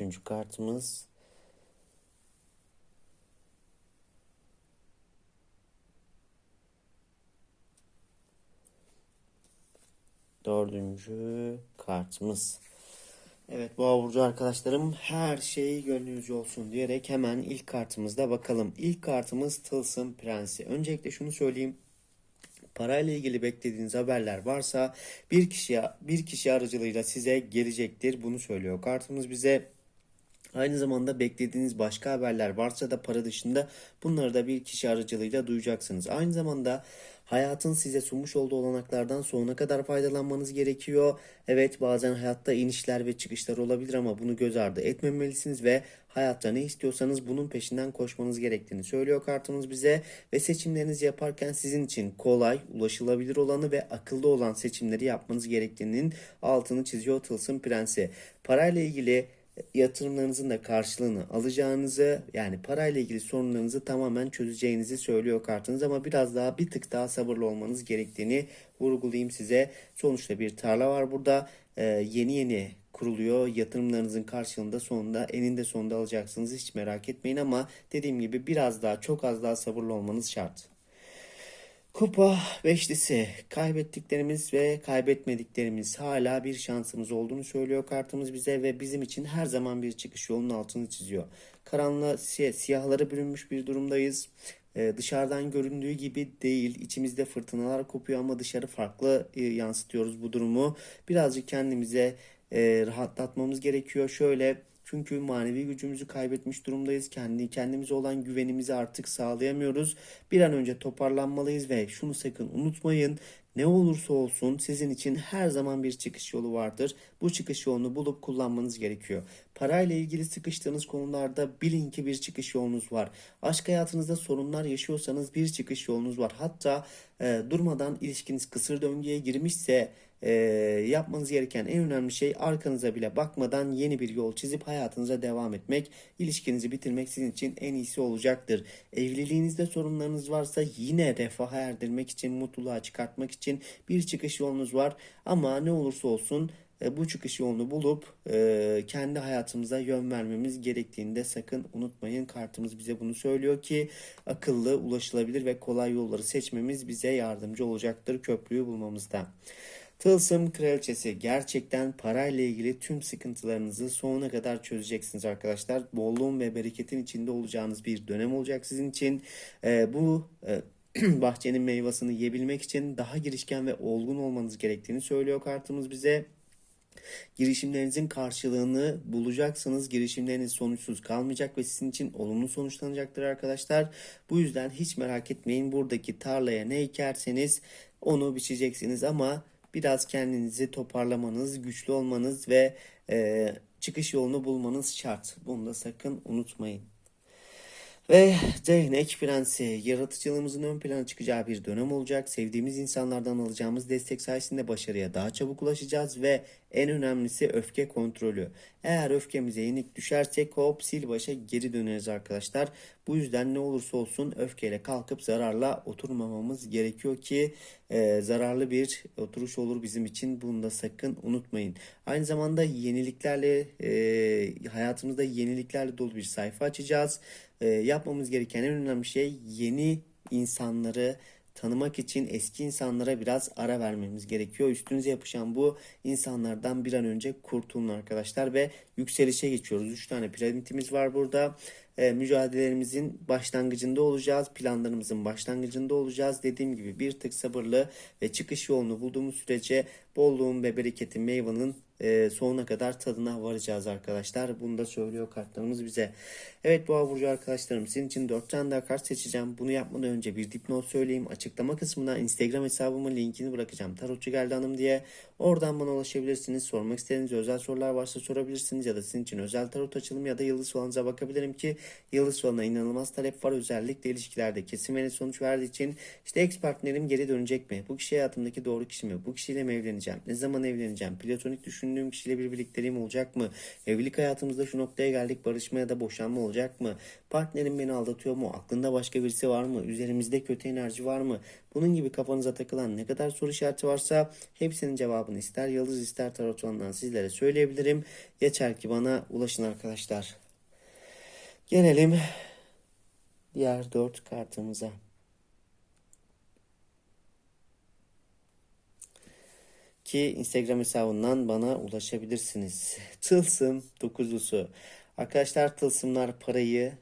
üçüncü kartımız Dördüncü kartımız. Evet Boğa Burcu arkadaşlarım her şey gönlünüzce olsun diyerek hemen ilk kartımızda bakalım. İlk kartımız Tılsım Prensi. Öncelikle şunu söyleyeyim. Parayla ilgili beklediğiniz haberler varsa bir kişi bir kişi aracılığıyla size gelecektir. Bunu söylüyor kartımız bize. Aynı zamanda beklediğiniz başka haberler varsa da para dışında bunları da bir kişi aracılığıyla duyacaksınız. Aynı zamanda hayatın size sunmuş olduğu olanaklardan sonuna kadar faydalanmanız gerekiyor. Evet bazen hayatta inişler ve çıkışlar olabilir ama bunu göz ardı etmemelisiniz ve hayatta ne istiyorsanız bunun peşinden koşmanız gerektiğini söylüyor kartımız bize ve seçimlerinizi yaparken sizin için kolay, ulaşılabilir olanı ve akıllı olan seçimleri yapmanız gerektiğinin altını çiziyor Tılsım Prensi. Parayla ilgili yatırımlarınızın da karşılığını alacağınızı yani parayla ilgili sorunlarınızı tamamen çözeceğinizi söylüyor kartınız ama biraz daha bir tık daha sabırlı olmanız gerektiğini vurgulayayım size. Sonuçta bir tarla var burada Ee, yeni yeni kuruluyor. Yatırımlarınızın karşılığında sonunda eninde sonunda alacaksınız hiç merak etmeyin ama dediğim gibi biraz daha çok az daha sabırlı olmanız şart. Kupa beşlisi kaybettiklerimiz ve kaybetmediklerimiz hala bir şansımız olduğunu söylüyor kartımız bize ve bizim için her zaman bir çıkış yolunun altını çiziyor. Karanlığa si- siyahlara bürünmüş bir durumdayız. Ee, dışarıdan göründüğü gibi değil. İçimizde fırtınalar kopuyor ama dışarı farklı e, yansıtıyoruz bu durumu. Birazcık kendimize e, rahatlatmamız gerekiyor. Şöyle çünkü manevi gücümüzü kaybetmiş durumdayız. Kendi kendimize olan güvenimizi artık sağlayamıyoruz. Bir an önce toparlanmalıyız ve şunu sakın unutmayın. Ne olursa olsun sizin için her zaman bir çıkış yolu vardır. Bu çıkış yolunu bulup kullanmanız gerekiyor. Parayla ilgili sıkıştığınız konularda bilin ki bir çıkış yolunuz var. Aşk hayatınızda sorunlar yaşıyorsanız bir çıkış yolunuz var. Hatta e, durmadan ilişkiniz kısır döngüye girmişse e, yapmanız gereken en önemli şey arkanıza bile bakmadan yeni bir yol çizip hayatınıza devam etmek. İlişkinizi bitirmek sizin için en iyisi olacaktır. Evliliğinizde sorunlarınız varsa yine refaha erdirmek için, mutluluğa çıkartmak için bir çıkış yolunuz var. Ama ne olursa olsun e, bu çıkış yolunu bulup e, kendi hayatımıza yön vermemiz gerektiğini de sakın unutmayın. Kartımız bize bunu söylüyor ki akıllı, ulaşılabilir ve kolay yolları seçmemiz bize yardımcı olacaktır köprüyü bulmamızda. Tılsım Kraliçesi gerçekten parayla ilgili tüm sıkıntılarınızı sonuna kadar çözeceksiniz arkadaşlar. Bolluğun ve bereketin içinde olacağınız bir dönem olacak sizin için. Ee, bu e, bahçenin meyvasını yiyebilmek için daha girişken ve olgun olmanız gerektiğini söylüyor kartımız bize. Girişimlerinizin karşılığını bulacaksınız. Girişimleriniz sonuçsuz kalmayacak ve sizin için olumlu sonuçlanacaktır arkadaşlar. Bu yüzden hiç merak etmeyin. Buradaki tarlaya ne ekerseniz onu biçeceksiniz ama biraz kendinizi toparlamanız, güçlü olmanız ve e, çıkış yolunu bulmanız şart. Bunu da sakın unutmayın. Ve değnek prensi yaratıcılığımızın ön plana çıkacağı bir dönem olacak. Sevdiğimiz insanlardan alacağımız destek sayesinde başarıya daha çabuk ulaşacağız ve en önemlisi öfke kontrolü. Eğer öfkemize yenik düşersek hop sil başa geri döneriz arkadaşlar. Bu yüzden ne olursa olsun öfkeyle kalkıp zararla oturmamamız gerekiyor ki e, zararlı bir oturuş olur bizim için. Bunu da sakın unutmayın. Aynı zamanda yeniliklerle e, hayatımızda yeniliklerle dolu bir sayfa açacağız. E, yapmamız gereken en önemli şey yeni insanları tanımak için eski insanlara biraz ara vermemiz gerekiyor. Üstünüze yapışan bu insanlardan bir an önce kurtulun arkadaşlar ve yükselişe geçiyoruz. 3 tane piramidimiz var burada. E, mücadelelerimizin başlangıcında olacağız. Planlarımızın başlangıcında olacağız. Dediğim gibi bir tık sabırlı ve çıkış yolunu bulduğumuz sürece bolluğun ve bereketin meyvanın e, sonuna kadar tadına varacağız arkadaşlar. Bunu da söylüyor kartlarımız bize. Evet Boğa Burcu arkadaşlarım sizin için 4 tane daha kart seçeceğim. Bunu yapmadan önce bir dipnot söyleyeyim. Açıklama kısmına Instagram hesabımın linkini bırakacağım. Tarotçu geldi hanım diye. Oradan bana ulaşabilirsiniz. Sormak istediğiniz özel sorular varsa sorabilirsiniz. Ya da sizin için özel tarot açılımı ya da yıldız falanıza bakabilirim ki yıldız falına inanılmaz talep var. Özellikle ilişkilerde kesin ve sonuç verdiği için işte ex partnerim geri dönecek mi? Bu kişi hayatımdaki doğru kişi mi? Bu kişiyle mi evleneceğim? Ne zaman evleneceğim? Platonik düşündüğüm kişiyle bir birlikteliğim olacak mı? Evlilik hayatımızda şu noktaya geldik. Barışma ya da boşanma olacak mı? Partnerim beni aldatıyor mu? Aklında başka birisi var mı? Üzerimizde kötü enerji var mı? Bunun gibi kafanıza takılan ne kadar soru işareti varsa hepsinin cevabını ister yıldız ister tarot sizlere söyleyebilirim. Yeter ki bana ulaşın arkadaşlar. Gelelim diğer dört kartımıza. ki Instagram hesabından bana ulaşabilirsiniz. Tılsım dokuzlusu. Arkadaşlar tılsımlar parayı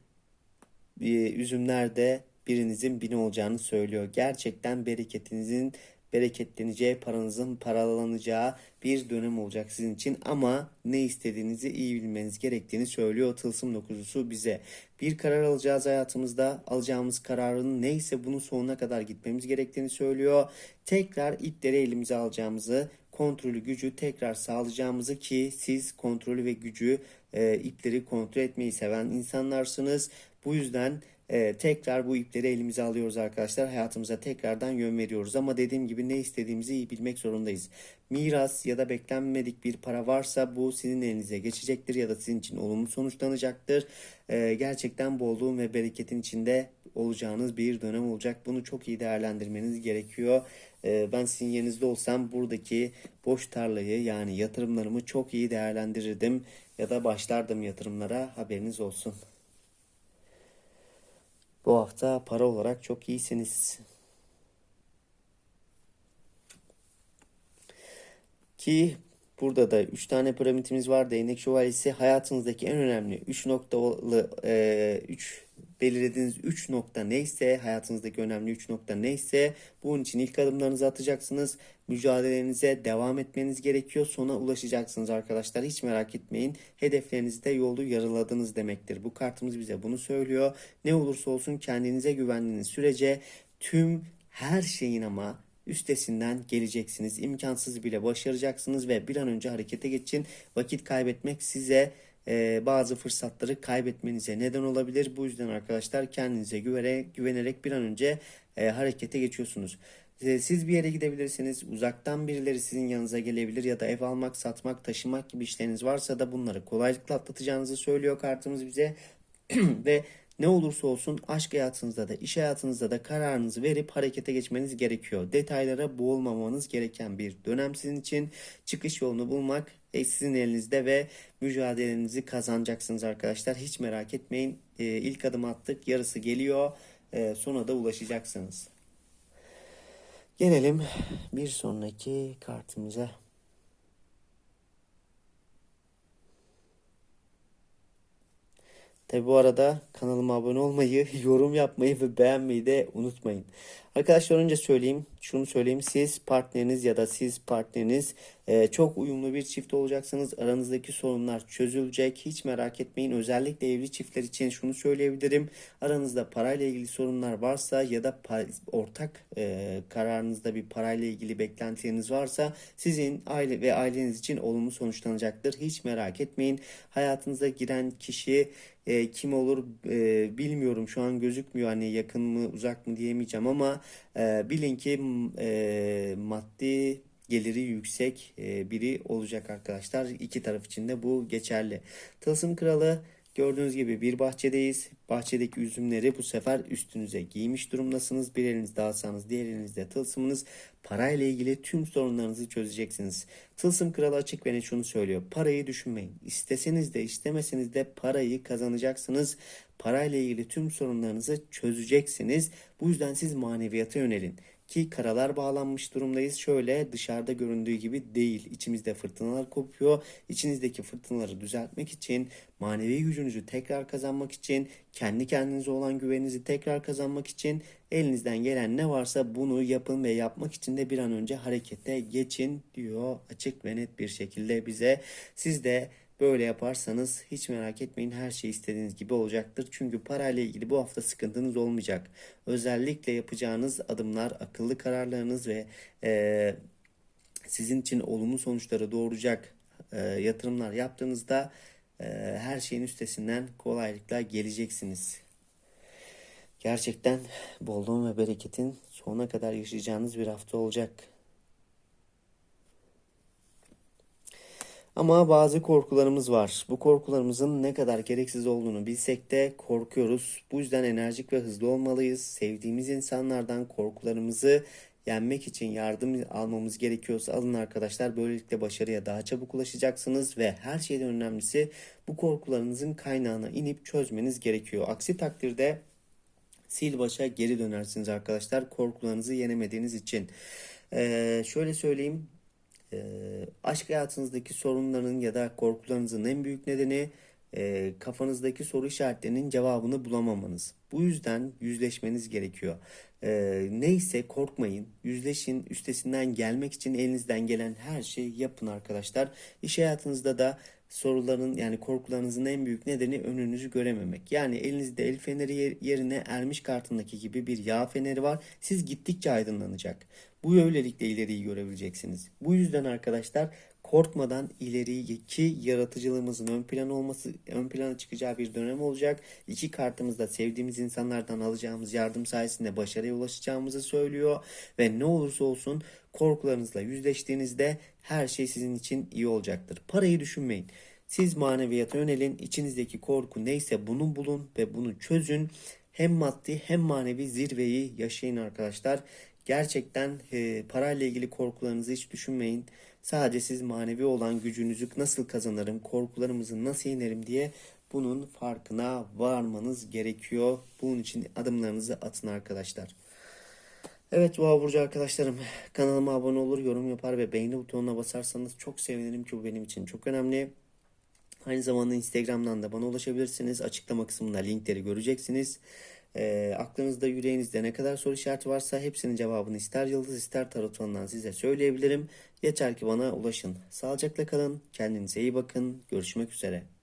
e, üzümlerde birinizin bini olacağını söylüyor. Gerçekten bereketinizin bereketleneceği, paranızın paralanacağı bir dönem olacak sizin için ama ne istediğinizi iyi bilmeniz gerektiğini söylüyor Tılsım dokuzusu bize. Bir karar alacağız hayatımızda. Alacağımız kararın neyse bunun sonuna kadar gitmemiz gerektiğini söylüyor. Tekrar ipleri elimize alacağımızı, kontrolü gücü tekrar sağlayacağımızı ki siz kontrolü ve gücü e, ipleri kontrol etmeyi seven insanlarsınız. Bu yüzden e, tekrar bu ipleri elimize alıyoruz arkadaşlar. Hayatımıza tekrardan yön veriyoruz. Ama dediğim gibi ne istediğimizi iyi bilmek zorundayız. Miras ya da beklenmedik bir para varsa bu sizin elinize geçecektir ya da sizin için olumlu sonuçlanacaktır. E, gerçekten bolluğun ve bereketin içinde olacağınız bir dönem olacak. Bunu çok iyi değerlendirmeniz gerekiyor. E, ben sizin yerinizde olsam buradaki boş tarlayı yani yatırımlarımı çok iyi değerlendirirdim ya da başlardım yatırımlara haberiniz olsun. Bu hafta para olarak çok iyisiniz. Ki burada da 3 tane piramidimiz var. Değnek şövalyesi hayatınızdaki en önemli 3 noktalı 3 belirlediğiniz 3 nokta neyse hayatınızdaki önemli 3 nokta neyse bunun için ilk adımlarınızı atacaksınız. Mücadelenize devam etmeniz gerekiyor. Sona ulaşacaksınız arkadaşlar. Hiç merak etmeyin. Hedeflerinizde yolu yarıladınız demektir. Bu kartımız bize bunu söylüyor. Ne olursa olsun kendinize güvendiğiniz sürece tüm her şeyin ama üstesinden geleceksiniz. İmkansız bile başaracaksınız ve bir an önce harekete geçin. Vakit kaybetmek size e, bazı fırsatları kaybetmenize neden olabilir. Bu yüzden arkadaşlar kendinize güvenerek, güvenerek bir an önce e, harekete geçiyorsunuz. E, siz bir yere gidebilirsiniz. Uzaktan birileri sizin yanınıza gelebilir ya da ev almak, satmak, taşımak gibi işleriniz varsa da bunları kolaylıkla atlatacağınızı söylüyor kartımız bize. Ve ne olursa olsun aşk hayatınızda da iş hayatınızda da kararınızı verip harekete geçmeniz gerekiyor. Detaylara boğulmamanız gereken bir dönem sizin için. Çıkış yolunu bulmak e, sizin elinizde ve mücadelenizi kazanacaksınız arkadaşlar. Hiç merak etmeyin. E, ilk adım attık. Yarısı geliyor. E, sona da ulaşacaksınız. Gelelim bir sonraki kartımıza. Tabi bu arada kanalıma abone olmayı, yorum yapmayı ve beğenmeyi de unutmayın. Arkadaşlar önce söyleyeyim, şunu söyleyeyim. Siz partneriniz ya da siz partneriniz e, çok uyumlu bir çift olacaksınız. Aranızdaki sorunlar çözülecek. Hiç merak etmeyin. Özellikle evli çiftler için şunu söyleyebilirim. Aranızda parayla ilgili sorunlar varsa ya da ortak e, kararınızda bir parayla ilgili beklentileriniz varsa sizin aile ve aileniz için olumlu sonuçlanacaktır. Hiç merak etmeyin. Hayatınıza giren kişi e, kim olur e, bilmiyorum şu an gözükmüyor hani yakın mı uzak mı diyemeyeceğim ama e, bilin ki e, maddi geliri yüksek e, biri olacak arkadaşlar. İki taraf için de bu geçerli. Tılsım kralı Gördüğünüz gibi bir bahçedeyiz. Bahçedeki üzümleri bu sefer üstünüze giymiş durumdasınız. Bir elinizde asanız, diğer elinizde tılsımınız. Parayla ilgili tüm sorunlarınızı çözeceksiniz. Tılsım kralı açık ve şunu söylüyor. Parayı düşünmeyin. İsteseniz de istemeseniz de parayı kazanacaksınız. Parayla ilgili tüm sorunlarınızı çözeceksiniz. Bu yüzden siz maneviyata yönelin. Ki karalar bağlanmış durumdayız. Şöyle dışarıda göründüğü gibi değil. İçimizde fırtınalar kopuyor. İçinizdeki fırtınaları düzeltmek için, manevi gücünüzü tekrar kazanmak için, kendi kendinize olan güveninizi tekrar kazanmak için elinizden gelen ne varsa bunu yapın ve yapmak için de bir an önce harekete geçin diyor açık ve net bir şekilde bize. Siz de Böyle yaparsanız hiç merak etmeyin her şey istediğiniz gibi olacaktır. Çünkü parayla ilgili bu hafta sıkıntınız olmayacak. Özellikle yapacağınız adımlar, akıllı kararlarınız ve e, sizin için olumlu sonuçları doğuracak e, yatırımlar yaptığınızda e, her şeyin üstesinden kolaylıkla geleceksiniz. Gerçekten bolluğun ve bereketin sonuna kadar yaşayacağınız bir hafta olacak. Ama bazı korkularımız var. Bu korkularımızın ne kadar gereksiz olduğunu bilsek de korkuyoruz. Bu yüzden enerjik ve hızlı olmalıyız. Sevdiğimiz insanlardan korkularımızı yenmek için yardım almamız gerekiyorsa alın arkadaşlar. Böylelikle başarıya daha çabuk ulaşacaksınız ve her şeyden önemlisi bu korkularınızın kaynağına inip çözmeniz gerekiyor. Aksi takdirde sil başa geri dönersiniz arkadaşlar korkularınızı yenemediğiniz için. Ee, şöyle söyleyeyim e, aşk hayatınızdaki sorunların ya da korkularınızın en büyük nedeni e, kafanızdaki soru işaretlerinin cevabını bulamamanız. Bu yüzden yüzleşmeniz gerekiyor. E, neyse korkmayın, yüzleşin, üstesinden gelmek için elinizden gelen her şeyi yapın arkadaşlar. İş hayatınızda da soruların yani korkularınızın en büyük nedeni önünüzü görememek. Yani elinizde el feneri yerine ermiş kartındaki gibi bir yağ feneri var. Siz gittikçe aydınlanacak. Bu öylelikle ileriyi görebileceksiniz. Bu yüzden arkadaşlar korkmadan ileriki yaratıcılığımızın ön plan olması, ön plana çıkacağı bir dönem olacak. İki kartımızda sevdiğimiz insanlardan alacağımız yardım sayesinde başarıya ulaşacağımızı söylüyor ve ne olursa olsun korkularınızla yüzleştiğinizde her şey sizin için iyi olacaktır. Parayı düşünmeyin. Siz maneviyata yönelin. İçinizdeki korku neyse bunu bulun ve bunu çözün. Hem maddi hem manevi zirveyi yaşayın arkadaşlar. Gerçekten e, parayla ilgili korkularınızı hiç düşünmeyin. Sadece siz manevi olan gücünüzü nasıl kazanırım, korkularımızı nasıl yenerim diye bunun farkına varmanız gerekiyor. Bunun için adımlarınızı atın arkadaşlar. Evet Boğa Burcu arkadaşlarım kanalıma abone olur, yorum yapar ve beğeni butonuna basarsanız çok sevinirim ki bu benim için çok önemli. Aynı zamanda Instagram'dan da bana ulaşabilirsiniz. Açıklama kısmında linkleri göreceksiniz. E, aklınızda yüreğinizde ne kadar soru işareti varsa hepsinin cevabını ister yıldız ister tarotundan size söyleyebilirim. Yeter ki bana ulaşın. Sağlıcakla kalın. Kendinize iyi bakın. Görüşmek üzere.